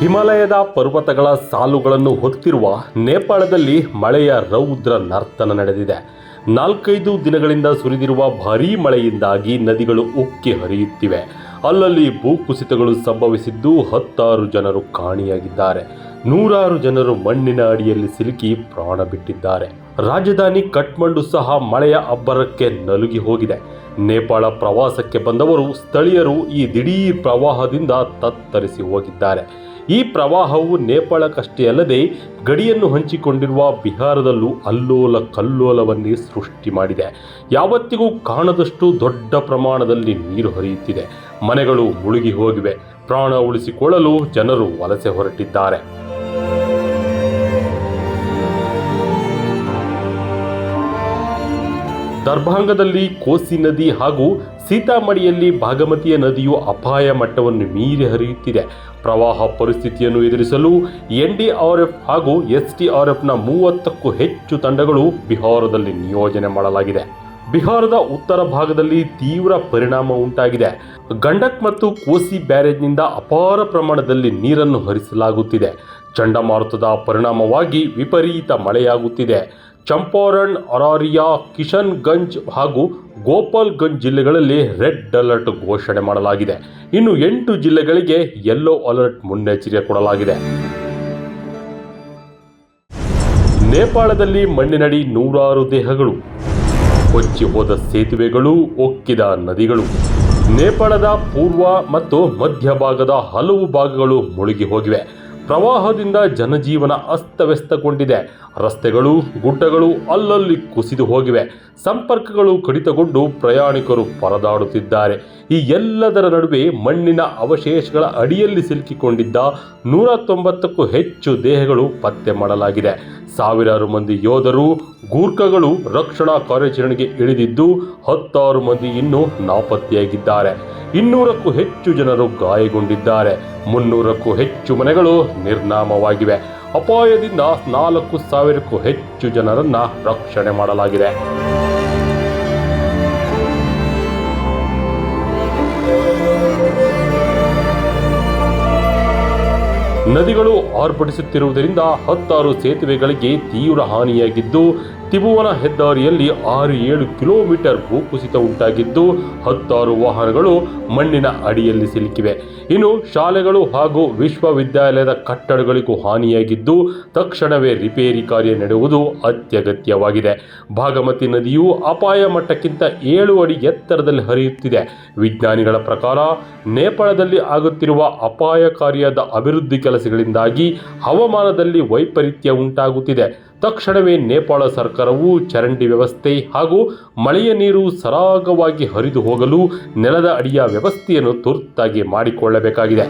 ಹಿಮಾಲಯದ ಪರ್ವತಗಳ ಸಾಲುಗಳನ್ನು ಹೊತ್ತಿರುವ ನೇಪಾಳದಲ್ಲಿ ಮಳೆಯ ರೌದ್ರ ನರ್ತನ ನಡೆದಿದೆ. ನಾಲ್ಕೈದು ದಿನಗಳಿಂದ ಸುರಿದಿರುವ ಭಾರೀ ಮಳೆಯಿಂದಾಗಿ ನದಿಗಳು ಉಕ್ಕಿ ಹರಿಯುತ್ತಿವೆ. ಅಲ್ಲಲ್ಲಿ ಭೂಕುಸಿತಗಳು ಸಂಭವಿಸಿದ್ದು ಹತ್ತಾರು ಜನರು ಕಾಣಿಯಾಗಿದ್ದಾರೆ. ನೂರಾರು ಜನರು ಮಣ್ಣಿನ ಅಡಿಯಲ್ಲಿ ಸಿಲುಕಿ ಪ್ರಾಣ ಬಿಟ್ಟಿದ್ದಾರೆ. ರಾಜಧಾನಿ ಕಠ್ಮಂಡು ಸಹ ಮಳೆಯ ಅಬ್ಬರಕ್ಕೆ ನಲುಗಿ ಹೋಗಿದೆ. ನೇಪಾಳ ಪ್ರವಾಸಕ್ಕೆ ಬಂದವರು ಸ್ಥಳೀಯರು ಈ ದಿಢೀರ್ ಪ್ರವಾಹದಿಂದ ತತ್ತರಿಸಿ ಹೋಗಿದ್ದಾರೆ. ಈ ಪ್ರವಾಹವು ನೇಪಾಳಕ್ಕಷ್ಟೇ ಅಲ್ಲದೆ ಗಡಿಯನ್ನು ಹಂಚಿಕೊಂಡಿರುವ ಬಿಹಾರದಲ್ಲೂ ಅಲ್ಲೋಲ ಕಲ್ಲೋಲವನ್ನೇ ಸೃಷ್ಟಿ ಮಾಡಿದೆ. ಯಾವತ್ತಿಗೂ ಕಾಣದಷ್ಟು ದೊಡ್ಡ ಪ್ರಮಾಣದಲ್ಲಿ ನೀರು ಹರಿಯುತ್ತಿದೆ. ಮನೆಗಳು ಮುಳುಗಿ ಹೋಗಿವೆ. ಪ್ರಾಣ ಉಳಿಸಿಕೊಳ್ಳಲು ಜನರು ವಲಸೆ ಹೊರಟಿದ್ದಾರೆ. ದರ್ಭಾಂಗದಲ್ಲಿ ಕೋಸಿ ನದಿ ಹಾಗೂ ಸೀತಾಮಡಿಯಲ್ಲಿ ಭಾಗಮತಿಯ ನದಿಯು ಅಪಾಯ ಮಟ್ಟವನ್ನು ಮೀರಿ ಹರಿಯುತ್ತಿದೆ. ಪ್ರವಾಹ ಪರಿಸ್ಥಿತಿಯನ್ನು ಎದುರಿಸಲು ಎನ್ಡಿಆರ್ಎಫ್ ಹಾಗೂ ಎಸ್ಡಿಆರ್ಎಫ್ನ ಮೂವತ್ತಕ್ಕೂ ಹೆಚ್ಚು ತಂಡಗಳು ಬಿಹಾರದಲ್ಲಿ ನಿಯೋಜನೆ ಮಾಡಲಾಗಿದೆ. ಬಿಹಾರದ ಉತ್ತರ ಭಾಗದಲ್ಲಿ ತೀವ್ರ ಪರಿಣಾಮ ಉಂಟಾಗಿದೆ. ಗಂಡಕ್ ಮತ್ತು ಕೋಸಿ ಬ್ಯಾರೇಜ್ನಿಂದ ಅಪಾರ ಪ್ರಮಾಣದಲ್ಲಿ ನೀರನ್ನು ಹರಿಸಲಾಗುತ್ತಿದೆ. ಚಂಡಮಾರುತದ ಪರಿಣಾಮವಾಗಿ ವಿಪರೀತ ಮಳೆಯಾಗುತ್ತಿದೆ. ಚಂಪಾರಣ್, ಅರಾರಿಯಾ, ಕಿಶನ್ಗಂಜ್ ಹಾಗೂ ಗೋಪಾಲ್ಗಂಜ್ ಜಿಲ್ಲೆಗಳಲ್ಲಿ ರೆಡ್ ಅಲರ್ಟ್ ಘೋಷಣೆ ಮಾಡಲಾಗಿದೆ. ಇನ್ನು ಎಂಟು ಜಿಲ್ಲೆಗಳಿಗೆ ಯೆಲ್ಲೋ ಅಲರ್ಟ್ ಮುನ್ನೆಚ್ಚರಿಕೆ ಕೊಡಲಾಗಿದೆ. ನೇಪಾಳದಲ್ಲಿ ಮಣ್ಣಿನಡಿ ನೂರಾರು ದೇಹಗಳು, ಕೊಚ್ಚಿ ಹೋದ ಸೇತುವೆಗಳು, ಒಕ್ಕಿದ ನದಿಗಳು. ನೇಪಾಳದ ಪೂರ್ವ ಮತ್ತು ಮಧ್ಯ ಭಾಗದ ಹಲವು ಭಾಗಗಳು ಮುಳುಗಿ ಹೋಗಿವೆ. ಪ್ರವಾಹದಿಂದ ಜನಜೀವನ ಅಸ್ತವ್ಯಸ್ತಗೊಂಡಿದೆ. ರಸ್ತೆಗಳು, ಗುಡ್ಡಗಳು ಅಲ್ಲಲ್ಲಿ ಕುಸಿದು ಹೋಗಿವೆ. ಸಂಪರ್ಕಗಳು ಕಡಿತಗೊಂಡು ಪ್ರಯಾಣಿಕರು ಪರದಾಡುತ್ತಿದ್ದಾರೆ. ಈ ಎಲ್ಲದರ ನಡುವೆ ಮಣ್ಣಿನ ಅವಶೇಷಗಳ ಅಡಿಯಲ್ಲಿ ಸಿಲುಕಿಕೊಂಡಿದ್ದ ನೂರ ತೊಂಬತ್ತಕ್ಕೂ ಹೆಚ್ಚು ದೇಹಗಳು ಪತ್ತೆ ಮಾಡಲಾಗಿದೆ. ಸಾವಿರಾರು ಮಂದಿ ಯೋಧರು, ಗೂರ್ಖಗಳು ರಕ್ಷಣಾ ಕಾರ್ಯಾಚರಣೆಗೆ ಇಳಿದಿದ್ದು ಹತ್ತಾರು ಮಂದಿ ಇನ್ನೂ ನಾಪತ್ತೆಯಾಗಿದ್ದಾರೆ. ಇನ್ನೂರಕ್ಕೂ ಹೆಚ್ಚು ಜನರು ಗಾಯಗೊಂಡಿದ್ದಾರೆ. ಮುನ್ನೂರಕ್ಕೂ ಹೆಚ್ಚು ಮನೆಗಳು ನಿರ್ನಾಮವಾಗಿವೆ. ಅಪಾಯದಿಂದ ನಾಲ್ಕು ಸಾವಿರಕ್ಕೂ ಹೆಚ್ಚು ಜನರನ್ನ ರಕ್ಷಣೆ ಮಾಡಲಾಗಿದೆ. ನದಿಗಳು ಆರ್ಭಟಿಸುತ್ತಿರುವುದರಿಂದ ಹತ್ತಾರು ಸೇತುವೆಗಳಿಗೆ ತೀವ್ರ ಹಾನಿಯಾಗಿದ್ದು ತಿಬುವನ ಹೆದ್ದಾರಿಯಲ್ಲಿ ಆರು ಏಳು ಕಿಲೋಮೀಟರ್ ಭೂಕುಸಿತ ಉಂಟಾಗಿದ್ದು ಹತ್ತಾರು ವಾಹನಗಳು ಮಣ್ಣಿನ ಅಡಿಯಲ್ಲಿ ಸಿಲುಕಿವೆ. ಇನ್ನು ಶಾಲೆಗಳು ಹಾಗೂ ವಿಶ್ವವಿದ್ಯಾಲಯದ ಕಟ್ಟಡಗಳಿಗೂ ಹಾನಿಯಾಗಿದ್ದು ತಕ್ಷಣವೇ ರಿಪೇರಿ ಕಾರ್ಯ ನಡೆಯುವುದು ಅತ್ಯಗತ್ಯವಾಗಿದೆ. ಭಾಗಮತಿ ನದಿಯು ಅಪಾಯ ಮಟ್ಟಕ್ಕಿಂತ ಏಳು ಅಡಿ ಎತ್ತರದಲ್ಲಿ ಹರಿಯುತ್ತಿದೆ. ವಿಜ್ಞಾನಿಗಳ ಪ್ರಕಾರ ನೇಪಾಳದಲ್ಲಿ ಆಗುತ್ತಿರುವ ಅಪಾಯಕಾರಿಯಾದ ಅಭಿವೃದ್ಧಿ ಕೆಲಸಗಳಿಂದಾಗಿ ಹವಾಮಾನದಲ್ಲಿ ವೈಪರೀತ್ಯ ಉಂಟಾಗುತ್ತಿದೆ. ತಕ್ಷಣವೇ ನೇಪಾಳ ಸರ್ಕಾರವು ಚರಂಡಿ ವ್ಯವಸ್ಥೆ ಹಾಗೂ ಮಳೆಯ ನೀರು ಸರಾಗವಾಗಿ ಹರಿದು ಹೋಗಲು ನೆಲದ ಅಡಿಯ ವ್ಯವಸ್ಥೆಯನ್ನು ತುರ್ತಾಗಿ ಮಾಡಿಕೊಳ್ಳಬೇಕಾಗಿದೆ.